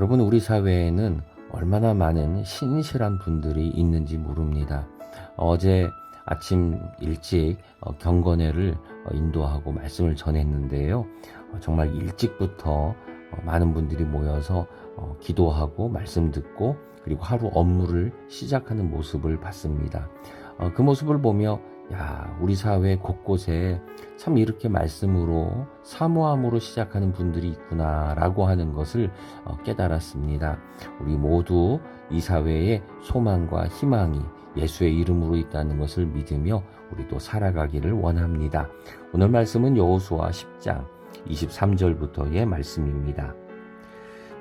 여러분 우리 사회에는 얼마나 많은 신실한 분들이 있는지 모릅니다. 어제 아침 일찍 어, 경건회를 어, 인도하고 말씀을 전했는데요. 어, 정말 일찍부터 어, 많은 분들이 모여서 어, 기도하고 말씀 듣고 그리고 하루 업무를 시작하는 모습을 봤습니다. 어, 그 모습을 보며 야 우리 사회 곳곳에 참 이렇게 말씀으로 사모함으로 시작하는 분들이 있구나라고 하는 것을 어, 깨달았습니다. 우리 모두 이 사회에 소망과 희망이 예수의 이름으로 있다는 것을 믿으며 우리도 살아가기를 원합니다. 오늘 말씀은 여호수아 10장 23절부터의 말씀입니다.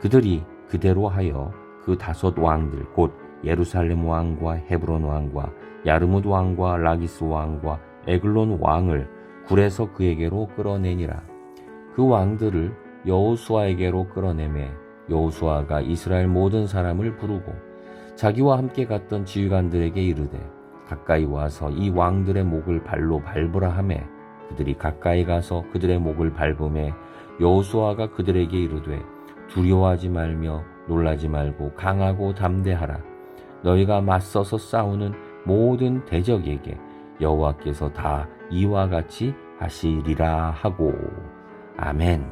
그들이 그대로 하여 그 다섯 왕들 곧 예루살렘 왕과 헤브론 왕과 야르뭇 왕과 라기스 왕과 에글론 왕을 굴에서 그에게로 끌어내니라. 그 왕들을 여호수아에게로 끌어내매 여호수아가 이스라엘 모든 사람을 부르고 자기와 함께 갔던 지휘관들에게 이르되 가까이 와서 이 왕들의 목을 발로 밟으라 하매 그들이 가까이 가서 그들의 목을 밟음에 여호수아가 그들에게 이르되 두려워하지 말며 놀라지 말고 강하고 담대하라 너희가 맞서서 싸우는 모든 대적에게 여호와께서 다 이와 같이 하시리라 하고 아멘.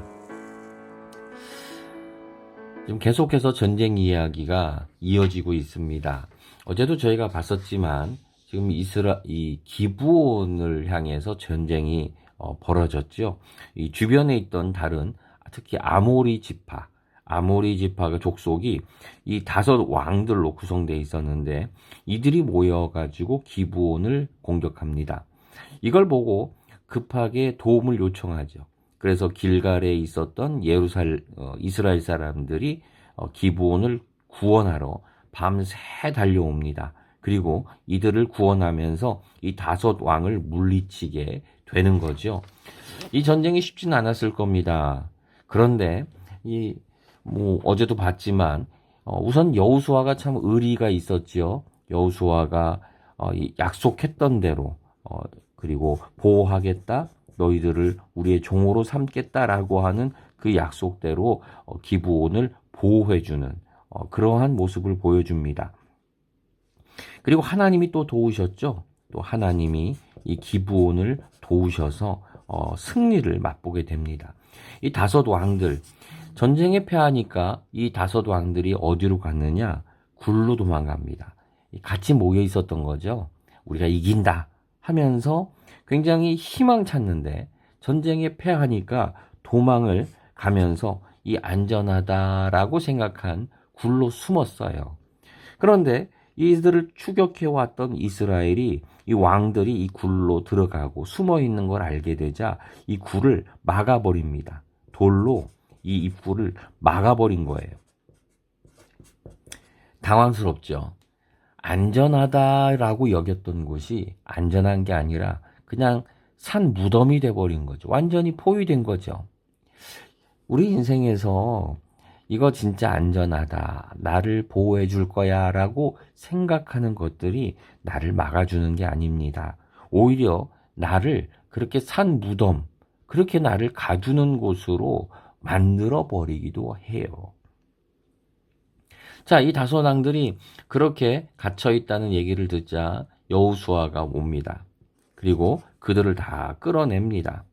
지금 계속해서 전쟁 이야기가 이어지고 있습니다. 어제도 저희가 봤었지만 지금 이스라 이 기부온을 향해서 전쟁이 어, 벌어졌죠. 이 주변에 있던 다른 특히 아모리 지파, 아모리 지파가 족속이 이 다섯 왕들로 구성되어 있었는데 이들이 모여가지고 기부온을 공격합니다. 이걸 보고 급하게 도움을 요청하죠. 그래서 길갈에 있었던 예루살 어, 이스라엘 사람들이 어, 기부온을 구원하러 밤새 달려옵니다. 그리고 이들을 구원하면서 이 다섯 왕을 물리치게 되는 거죠. 이 전쟁이 쉽지는 않았을 겁니다. 그런데 이 뭐 어제도 봤지만 어, 우선 여우수아가 참 의리가 있었지요. 여우수아가 어, 이 약속했던 대로 어, 그리고 보호하겠다. 너희들을 우리의 종으로 삼겠다라고 하는 그 약속대로 어, 기부온을 보호해주는 어, 그러한 모습을 보여줍니다. 그리고 하나님이 또 도우셨죠. 또 하나님이 이 기부온을 도우셔서 어, 승리를 맛보게 됩니다. 이 다섯 왕들 전쟁에 패하니까 이 다섯 왕들이 어디로 갔느냐? 굴로 도망갑니다. 같이 모여 있었던 거죠. 우리가 이긴다 하면서 굉장히 희망 찾는데 전쟁에 패하니까 도망을 가면서 이 안전하다라고 생각한 굴로 숨었어요. 그런데 이들을 추격해 왔던 이스라엘이 이 왕들이 이 굴로 들어가고 숨어 있는 걸 알게 되자 이 굴을 막아버립니다. 돌로 이 입구를 막아버린 거예요. 당황스럽죠. 안전하다라고 여겼던 곳이 안전한 게 아니라 그냥 산 무덤이 돼버린 거죠. 완전히 포위된 거죠. 우리 인생에서 이거 진짜 안전하다. 나를 보호해 줄 거야. 라고 생각하는 것들이 나를 막아주는 게 아닙니다. 오히려 나를 그렇게 산 무덤, 그렇게 나를 가두는 곳으로 만들어 버리기도 해요. 자, 이 다섯 왕들이 그렇게 갇혀 있다는 얘기를 듣자 여우수아가 옵니다. 그리고 그들을 다 끌어냅니다.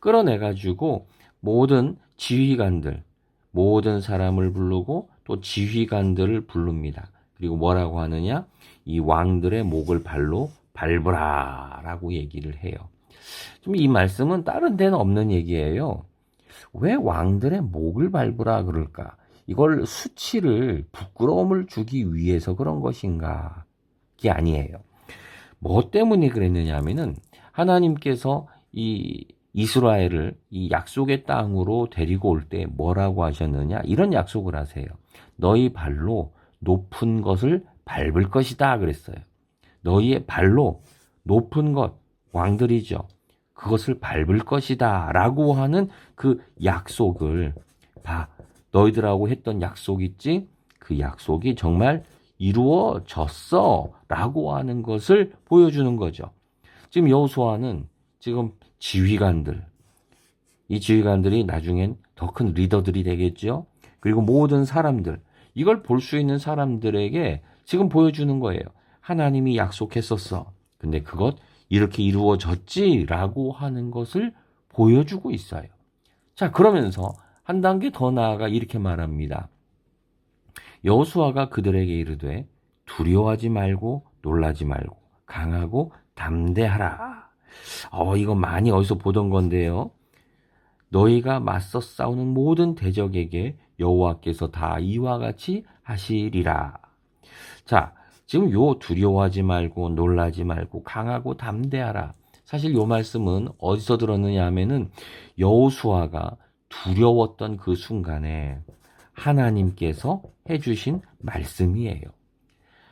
끌어내가지고 모든 지휘관들, 모든 사람을 부르고 또 지휘관들을 부릅니다. 그리고 뭐라고 하느냐? 이 왕들의 목을 발로 밟으라 라고 얘기를 해요. 좀 이 말씀은 다른 데는 없는 얘기예요. 왜 왕들의 목을 밟으라 그럴까? 이걸 수치를 부끄러움을 주기 위해서 그런 것인가? 게 아니에요. 뭐 때문에 그랬느냐 하면은 하나님께서 이 이스라엘을 이 약속의 땅으로 데리고 올 때 뭐라고 하셨느냐? 이런 약속을 하세요. 너희 발로 높은 것을 밟을 것이다 그랬어요. 너희의 발로 높은 것, 왕들이죠. 그것을 밟을 것이다 라고 하는 그 약속을 봐. 너희들하고 했던 약속 있지? 그 약속이 정말 이루어졌어 라고 하는 것을 보여주는 거죠. 지금 여호수아는 지금 지휘관들, 이 지휘관들이 나중엔 더 큰 리더들이 되겠죠. 그리고 모든 사람들, 이걸 볼 수 있는 사람들에게 지금 보여주는 거예요. 하나님이 약속했었어. 근데 그것 이렇게 이루어졌지라고 하는 것을 보여주고 있어요. 자, 그러면서 한 단계 더 나아가 이렇게 말합니다. 여호수아가 그들에게 이르되 두려워하지 말고 놀라지 말고 강하고 담대하라. 어, 이거 많이 어디서 보던 건데요. 너희가 맞서 싸우는 모든 대적에게 여호와께서 다 이와 같이 하시리라. 자, 지금 요 두려워하지 말고 놀라지 말고 강하고 담대하라. 사실 요 말씀은 어디서 들었느냐 하면은 여호수아가 두려웠던 그 순간에 하나님께서 해주신 말씀이에요.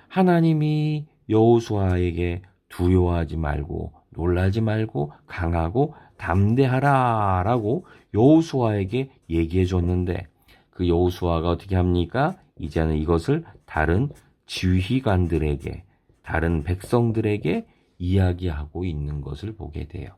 하나님이 여호수아에게 두려워하지 말고 놀라지 말고 강하고 담대하라라고 여호수아에게 얘기해 줬는데 그 여호수아가 어떻게 합니까? 이제는 이것을 다른 지휘관들에게 다른 백성들에게 이야기하고 있는 것을 보게 돼요.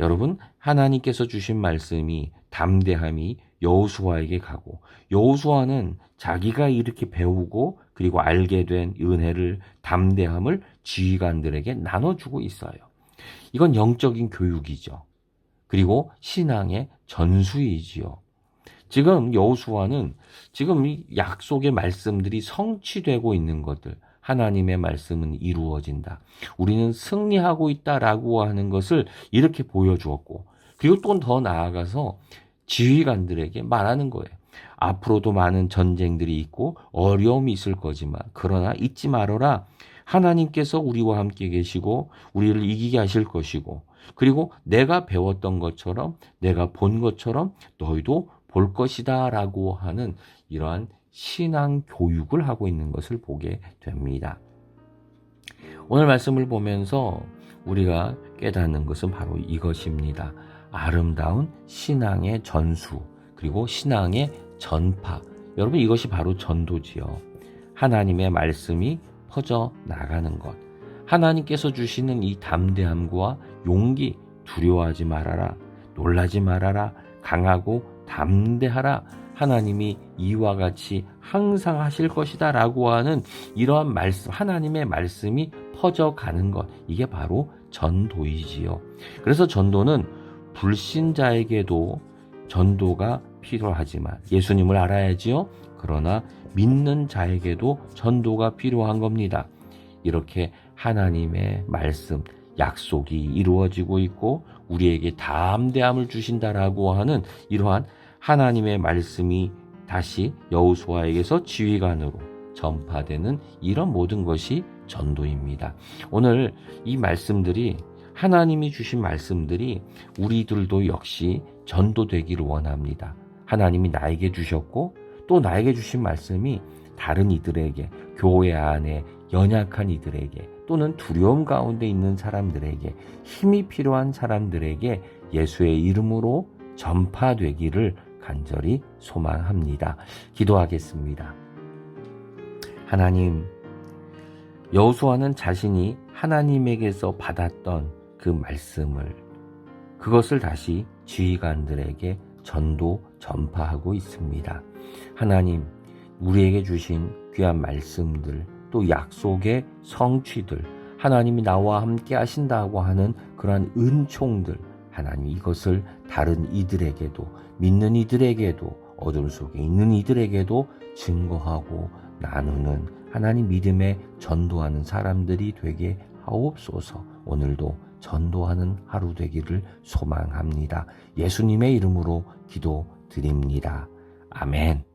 여러분 하나님께서 주신 말씀이 담대함이 여호수아에게 가고 여호수아는 자기가 이렇게 배우고 그리고 알게 된 은혜를 담대함을 지휘관들에게 나눠주고 있어요. 이건 영적인 교육이죠. 그리고 신앙의 전수이지요. 지금 여호수아는 지금 이 약속의 말씀들이 성취되고 있는 것들 하나님의 말씀은 이루어진다. 우리는 승리하고 있다라고 하는 것을 이렇게 보여주었고 그리고 또 더 나아가서 지휘관들에게 말하는 거예요. 앞으로도 많은 전쟁들이 있고 어려움이 있을 거지만 그러나 잊지 말아라. 하나님께서 우리와 함께 계시고 우리를 이기게 하실 것이고 그리고 내가 배웠던 것처럼 내가 본 것처럼 너희도 볼 것이다 라고 하는 이러한 신앙 교육을 하고 있는 것을 보게 됩니다. 오늘 말씀을 보면서 우리가 깨닫는 것은 바로 이것입니다. 아름다운 신앙의 전수, 그리고 신앙의 전파. 여러분, 이것이 바로 전도지요. 하나님의 말씀이 퍼져 나가는 것. 하나님께서 주시는 이 담대함과 용기, 두려워하지 말아라, 놀라지 말아라, 강하고 담대하라. 하나님이 이와 같이 항상 하실 것이다 라고 하는 이러한 말씀, 하나님의 말씀이 퍼져가는 것. 이게 바로 전도이지요. 그래서 전도는 불신자에게도 전도가 필요하지만 예수님을 알아야지요. 그러나 믿는 자에게도 전도가 필요한 겁니다. 이렇게 하나님의 말씀, 약속이 이루어지고 있고 우리에게 담대함을 주신다라고 하는 이러한 하나님의 말씀이 다시 여우수아에게서 지휘관으로 전파되는 이런 모든 것이 전도입니다. 오늘 이 말씀들이 하나님이 주신 말씀들이 우리들도 역시 전도되기를 원합니다. 하나님이 나에게 주셨고 또 나에게 주신 말씀이 다른 이들에게 교회 안에 연약한 이들에게 또는 두려움 가운데 있는 사람들에게 힘이 필요한 사람들에게 예수의 이름으로 전파되기를 간절히 소망합니다. 기도하겠습니다. 하나님, 여호수아는 자신이 하나님에게서 받았던 그 말씀을 그것을 다시 지휘관들에게 전도 전파하고 있습니다. 하나님, 우리에게 주신 귀한 말씀들, 또 약속의 성취들, 하나님이 나와 함께 하신다고 하는 그러한 은총들, 하나님 이것을 다른 이들에게도, 믿는 이들에게도, 어둠 속에 있는 이들에게도 증거하고 나누는 하나님 믿음에 전도하는 사람들이 되게 하옵소서 오늘도 전도하는 하루 되기를 소망합니다. 예수님의 이름으로 기도 드립니다. 아멘.